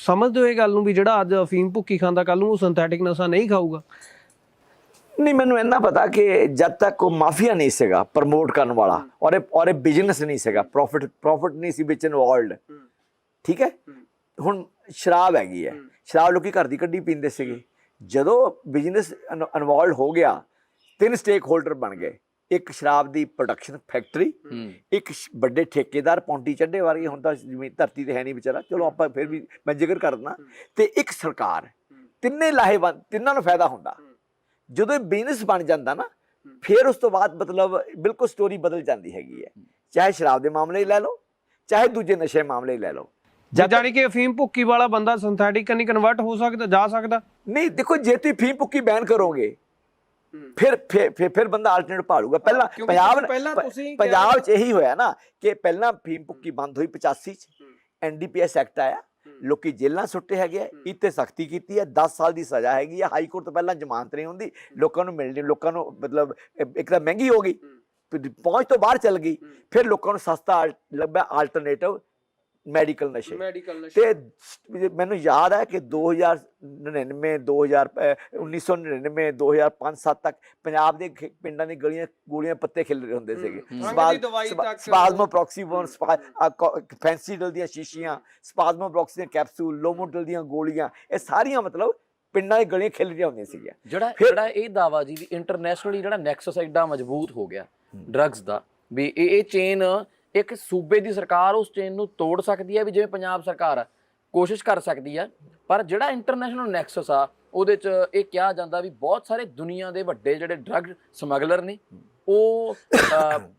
ਸਮਝਦੇ ਹੋ ਇਹ ਗੱਲ ਨੂੰ ਵੀ ਜਿਹੜਾ ਅੱਜ ਅਫੀਮ ਭੁੱਕੀ ਖਾਂਦਾ ਕੱਲ ਨੂੰ ਉਹ ਸਿੰਥੈਟਿਕ ਨਸ਼ਾ ਨਹੀਂ ਖਾਊਗਾ? ਨਹੀਂ ਮੈਨੂੰ ਇੰਨਾ ਪਤਾ ਕਿ ਜਦ ਤੱਕ ਉਹ ਮਾਫੀਆ ਨਹੀਂ ਸੀਗਾ ਪ੍ਰਮੋਟ ਕਰਨ ਵਾਲਾ ਔਰ ਇਹ ਔਰ ਇਹ ਬਿਜ਼ਨਸ ਨਹੀਂ ਸੀਗਾ ਪ੍ਰੋਫਿਟ ਪ੍ਰੋਫਿਟ ਨਹੀਂ ਸੀ ਵਿੱਚ ਇਨਵੋਲਡ ਠੀਕ ਹੈ? ਹੁਣ ਸ਼ਰਾਬ ਹੈਗੀ ਹੈ। ਸ਼ਰਾਬ ਲੋਕੀ ਘਰ ਦੀ ਕੱਢੀ ਪੀਂਦੇ ਸੀਗੇ। ਜਦੋਂ ਬਿਜ਼ਨਸ ਇਨਵੋਲਡ ਹੋ ਗਿਆ ਤਿੰਨ ਸਟੇਕ ਹੋਲਡਰ ਬਣ ਗਏ। ਇੱਕ ਸ਼ਰਾਬ ਦੀ ਪ੍ਰੋਡਕਸ਼ਨ ਫੈਕਟਰੀ ਇੱਕ ਵੱਡੇ ਠੇਕੇਦਾਰ ਪੌਂਟੀ ਚੱਡੇ ਵਰਗੇ ਹੁਣ ਤਾਂ ਜ਼ਮੀਨ ਧਰਤੀ ਤੇ ਹੈ ਨਹੀਂ ਵਿਚਾਰਾ। ਚਲੋ ਆਪਾਂ ਫਿਰ ਵੀ ਮੈਂ ਜ਼ਿਕਰ ਕਰਦਾ ਤੇ ਇੱਕ ਸਰਕਾਰ ਤਿੰਨੇ ਲਾਹੇਵੰਦ ਤਿੰਨਾਂ ਨੂੰ ਫਾਇਦਾ ਹੁੰਦਾ। ਜਦੋਂ ਇਹ ਬਿਜ਼ਨਸ ਬਣ ਜਾਂਦਾ ਨਾ ਫਿਰ ਉਸ ਤੋਂ ਬਾਅਦ ਮਤਲਬ ਬਿਲਕੁਲ ਸਟੋਰੀ ਬਦਲ ਜਾਂਦੀ ਹੈਗੀ ਹੈ। ਚਾਹੇ ਸ਼ਰਾਬ ਦੇ ਮਾਮਲੇ ਲੈ ਲਓ ਚਾਹੇ ਦੂਜੇ ਨਸ਼ੇ ਮਾਮਲੇ ਲੈ ਲਓ। ਜਦ ਜਾਨੀ ਕਿ ਅਫੀਮ ਭੁੱਕੀ ਵਾਲਾ ਬੰਦਾ ਸਿੰਥੈਟਿਕ ਕੰਨੀ ਕਨਵਰਟ ਹੋ ਸਕਦਾ ਜਾ ਸਕਦਾ। ਨਹੀਂ ਦੇਖੋ ਜੇ ਤੁਸੀਂ ਫੀਮ ਪੁੱਕੀ ਬੈਨ ਕਰੋਗੇ ਫਿਰ ਫਿਰ ਫਿਰ- ਬੰਦਾ ਆਲਟਰਨੇਟ ਭਾਲੂਗਾ ਪਹਿਲਾਂ ਪੰਜਾਬ ਪੰਜਾਬ 'ਚ ਇਹੀ ਹੋਇਆ ਨਾ ਕਿ ਪਹਿਲਾਂ ਫੀਮ ਪੁੱਕੀ ਬੰਦ ਹੋਈ 85 'ਚ। ਐਨਡੀਪੀਐਸ ਐਕਟ ਆਇਆ। ਲੋਕੀ ਜੇਲ੍ਹਾਂ ਸੁੱਟੇ ਹੈਗੇ ਆ, ਇੱਥੇ ਸਖਤੀ ਕੀਤੀ ਹੈ 10 ਸਾਲ ਦੀ ਸਜ਼ਾ ਹੈਗੀ ਆ। ਹਾਈ ਕੋਰਟ ਤੋਂ ਪਹਿਲਾਂ ਜ਼ਮਾਨਤ ਨਹੀਂ ਹੁੰਦੀ। ਲੋਕਾਂ ਨੂੰ ਮਿਲਣੀ ਲੋਕਾਂ ਨੂੰ ਮਤਲਬ ਇੱਕ- ਤਾਂ ਮਹਿੰਗੀ ਹੋ ਗਈ। ਪਹੁੰਚ ਤੋਂ ਬਾਹਰ ਚੱਲ ਗਈ। ਫਿਰ ਲੋਕਾਂ ਨੂੰ ਸਸਤਾ ਲੱਭਿਆ ਆਲਟਰਨੇਟਿਵ ਮੈਡੀਕਲ ਨਸ਼ੇ। ਮੈਡੀਕਲ ਤੇ ਮੈਨੂੰ ਯਾਦ ਹੈ ਕਿ 2099 2000 ਅਹ 1999 2005 7 ਤੱਕ ਪੰਜਾਬ ਦੇ ਪਿੰਡਾਂ ਦੀ ਗਲੀਆਂ ਗੋਲੀਆਂ ਪੱਤੇ ਖਿਲ ਰਹੇ ਹੁੰਦੇ ਸੀਗੇ। ਦੀ ਸਪਾਜ਼ਮੋ ਪ੍ਰੋਕਸੀਬੋਨ ਫੈਂਸੀਡਲ ਦੀਆਂ ਸ਼ੀਸ਼ੀਆਂ ਸਪਾਜ਼ਮੋ ਪ੍ਰੋਕਸੀ ਦੀਆਂ ਕੈਪਸੂਲ ਲੋਮੋਟਲ ਦੀਆਂ ਗੋਲੀਆਂ ਇਹ ਸਾਰੀਆਂ ਮਤਲਬ ਪਿੰਡਾਂ ਦੀ ਗਲੀਆਂ ਖਿਲ ਰਹੀਆਂ ਹੁੰਦੀਆਂ ਸੀਗੀਆਂ। ਜਿਹੜਾ ਇਹ ਦਾਵਾ ਜੀ ਵੀ ਇੰਟਰਨੈਸ਼ਨਲੀ ਜਿਹੜਾ ਨੈਕਸਸ ਐਡਾ ਮਜ਼ਬੂਤ ਹੋ ਗਿਆ ਡਰੱਗਸ ਦਾ ਵੀ ਇਹ ਇਹ ਚੇਨ ਇੱਕ ਸੂਬੇ ਦੀ ਸਰਕਾਰ ਉਸ ਚੇਨ ਨੂੰ ਤੋੜ ਸਕਦੀ ਹੈ ਵੀ ਜਿਵੇਂ ਪੰਜਾਬ ਸਰਕਾਰ ਆ ਕੋਸ਼ਿਸ਼ ਕਰ ਸਕਦੀ ਆ ਪਰ ਜਿਹੜਾ ਇੰਟਰਨੈਸ਼ਨਲ ਨੈਕਸਸ ਆ, ਉਹਦੇ ਚ ਇਹ ਕਿਹਾ ਜਾਂਦਾ ਵੀ ਬਹੁਤ ਸਾਰੇ ਦੁਨੀਆ ਦੇ ਵੱਡੇ ਜਿਹੜੇ ਡਰੱਗ ਸਮਗਲਰ ਨੇ, ਉਹ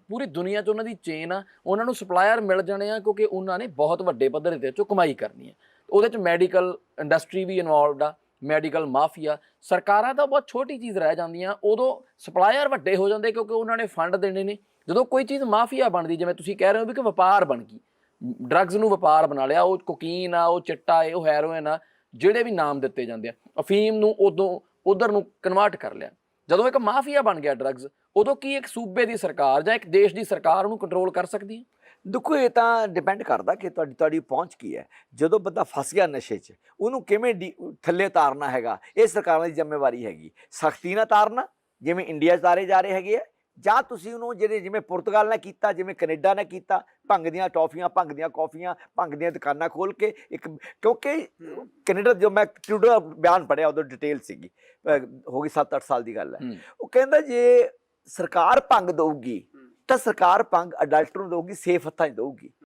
ਪੂਰੀ ਦੁਨੀਆ 'ਚ ਉਹਨਾਂ ਦੀ ਚੇਨ ਆ, ਉਹਨਾਂ ਨੂੰ ਸਪਲਾਇਰ ਮਿਲ ਜਾਣੇ ਆ ਕਿਉਂਕਿ ਉਹਨਾਂ ਨੇ ਬਹੁਤ ਵੱਡੇ ਪੱਧਰ ਤੇ ਚੋਂ ਕਮਾਈ ਕਰਨੀ ਹੈ। ਉਹਦੇ 'ਚ ਮੈਡੀਕਲ ਇੰਡਸਟਰੀ ਵੀ ਇਨਵੋਲਵਡ ਆ ਮੈਡੀਕਲ ਮਾਫੀਆ ਸਰਕਾਰਾਂ ਤਾਂ ਬਹੁਤ ਛੋਟੀ ਚੀਜ਼ ਰਹਿ ਜਾਂਦੀਆਂ, ਉਦੋਂ ਸਪਲਾਇਰ ਵੱਡੇ ਹੋ ਜਾਂਦੇ ਕਿਉਂਕਿ ਉਹਨਾਂ ਨੇ ਫੰਡ ਦੇਣੇ ਨੇ। ਜਦੋਂ ਕੋਈ ਚੀਜ਼ ਮਾਫੀਆ ਬਣਦੀ, ਜਿਵੇਂ ਤੁਸੀਂ ਕਹਿ ਰਹੇ ਹੋ ਵੀ ਕਿ ਵਪਾਰ ਬਣ ਗਈ ਡਰੱਗਸ ਨੂੰ ਵਪਾਰ ਬਣਾ ਲਿਆ, ਉਹ ਕੋਕੀਨ ਆ, ਉਹ ਚਿੱਟਾ ਏ ਉਹ ਹੈਰੋਇਨ ਆ, ਜਿਹੜੇ ਵੀ ਨਾਮ ਦਿੱਤੇ ਜਾਂਦੇ ਆ, ਅਫੀਮ ਨੂੰ ਉਦੋਂ, ਉਧਰ ਨੂੰ ਕਨਵਰਟ ਕਰ ਲਿਆ। ਜਦੋਂ ਇੱਕ ਮਾਫੀਆ ਬਣ ਗਿਆ ਡਰੱਗਸ ਉਦੋਂ ਕੀ ਇੱਕ ਸੂਬੇ ਦੀ ਸਰਕਾਰ ਜਾਂ ਇੱਕ ਦੇਸ਼ ਦੀ ਸਰਕਾਰ ਉਹਨੂੰ ਕੰਟਰੋਲ ਕਰ ਸਕਦੀ ਹੈ? ਦੇਖੋ, ਇਹ ਤਾਂ ਡਿਪੈਂਡ ਕਰਦਾ ਕਿ ਤੁਹਾਡੀ ਤੁਹਾਡੀ ਪਹੁੰਚ ਕੀ ਹੈ। ਜਦੋਂ ਬੰਦਾ ਫਸ ਗਿਆ ਨਸ਼ੇ 'ਚ, ਉਹਨੂੰ ਕਿਵੇਂ ਡੀ- ਥੱਲੇ ਤਾਰਨਾ ਹੈਗਾ? ਇਹ ਸਰਕਾਰਾਂ ਦੀ ਜ਼ਿੰਮੇਵਾਰੀ ਹੈਗੀ। ਸਖਤੀ ਨਾਲ ਤਾਰਨਾ, ਜਿਵੇਂ ਇੰਡੀਆ 'ਚ ਤਾਰੇ ਜਾ ਰਹੇ ਹੈਗੇ ਆ ਜਾਂ ਤੁਸੀਂ ਉਹਨੂੰ ਜਿਹੜੇ ਜਿਵੇਂ ਪੁਰਤਗਾਲ ਨੇ ਕੀਤਾ ਜਿਵੇਂ ਕੈਨੇਡਾ ਨੇ ਕੀਤਾ ਭੰਗ ਦੀਆਂ ਟੌਫੀਆਂ ਭੰਗ ਦੀਆਂ ਕੌਫੀਆਂ ਭੰਗ ਦੀਆਂ ਦੁਕਾਨਾਂ ਖੋਲ ਕੇ ਇੱਕ ਕਿਉਂਕਿ ਕੈਨੇਡਾ ਜੋ ਮੈਂ ਟਰੂਡੋ ਦਾ ਬਿਆਨ ਪੜਿਆ ਉਦੋਂ ਡਿਟੇਲ ਸੀਗੀ ਹੋ ਗਈ 7-8 ਸਾਲ ਦੀ ਗੱਲ ਹੈ। ਉਹ ਕਹਿੰਦਾ ਜੇ ਸਰਕਾਰ ਭੰਗ ਦਊਗੀ ਤਾਂ ਸਰਕਾਰ ਭੰਗ ਅਡਲਟਰ ਨੂੰ ਦਊਗੀ ਸੇਫ ਹੱਥਾਂ 'ਚ ਦਊਗੀ।